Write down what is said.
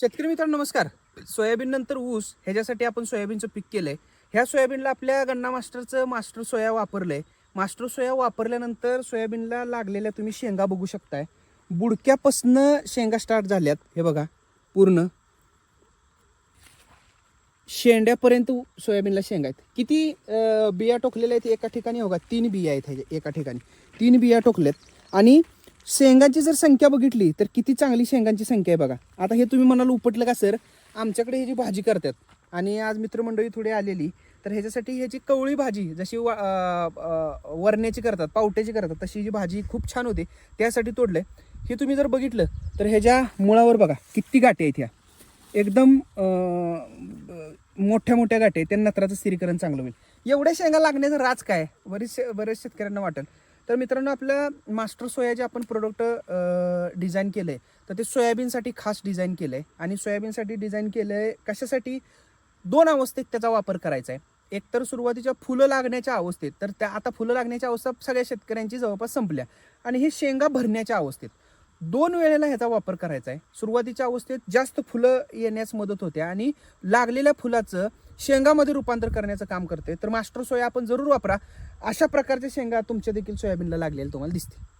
शेतकरी मित्रांनो नमस्कार. सोयाबीन नंतर ऊस ह्याच्यासाठी आपण सोयाबीनचं पीक केलंय. ह्या सोयाबीनला आपल्या गन्ना मास्टरचं मास्टर सोया वापरलंय. मास्टर सोया वापरल्यानंतर सोयाबीनला लागलेल्या तुम्ही शेंगा बघू शकताय. बुडक्यापासनं शेंगा स्टार्ट झाल्यात. हे बघा पूर्ण. शेंड्यापर्यंत सोयाबीनला शेंगा आहेत. किती बिया टोकलेल्या आहेत एका ठिकाणी? होगा तीन बिया आहेत ह्याच्या एका ठिकाणी. तीन बिया टोकल्यात. आणि शेंगांची जर संख्या बघितली तर किती चांगली शेंगांची संख्या आहे बघा. आता हे तुम्ही म्हणाल उपटलं का सर? आमच्याकडे ह्याची भाजी करतात आणि आज मित्रमंडळी थोडी आलेली तर ह्याच्यासाठी ह्याची कवळी भाजी जशी वा- वरण्याची करतात पावट्याची करतात तशी जी भाजी खूप छान होते त्यासाठी तोडलंय. हे तुम्ही जर बघितलं तर ह्याच्या मुळावर बघा किती गाठी आहेत ह्या. एकदम मोठ्या मोठ्या गाठी आहेत त्या नत्राचं स्थिरीकरण चांगलं होईल. एवढ्या शेंगा लागण्याचं राज काय? बरेच शे- बरेच शेतकऱ्यांना वाटेल. तर मित्रांनो आपल्या मास्टर सोया जे आपण प्रोडक्ट डिझाईन केलं आहे तर ते सोयाबीनसाठी खास डिझाईन केलं आहे आणि सोयाबीनसाठी डिझाईन केलं आहे कशासाठी? दोन अवस्थेत त्याचा वापर करायचा आहे. एकतर सुरुवातीच्या फुलं लागण्याच्या अवस्थेत तर त्या आता फुलं लागण्याच्या अवस्था सगळ्या शेतकऱ्यांची जवळपास संपल्या. आणि हे शेंगा भरण्याच्या अवस्थेत. दोन वेळेला ह्याचा वापर करायचा आहे. सुरुवातीच्या अवस्थेत जास्त फुलं येण्यास मदत होते आणि लागलेल्या फुलाचं शेंगामध्ये रूपांतर करण्याचं काम करते. तर मास्टर सोया आपण जरूर वापरा. अशा प्रकारच्या शेंगा तुमच्या देखील सोयाबीनला लागलेल्या तुम्हाला दिसते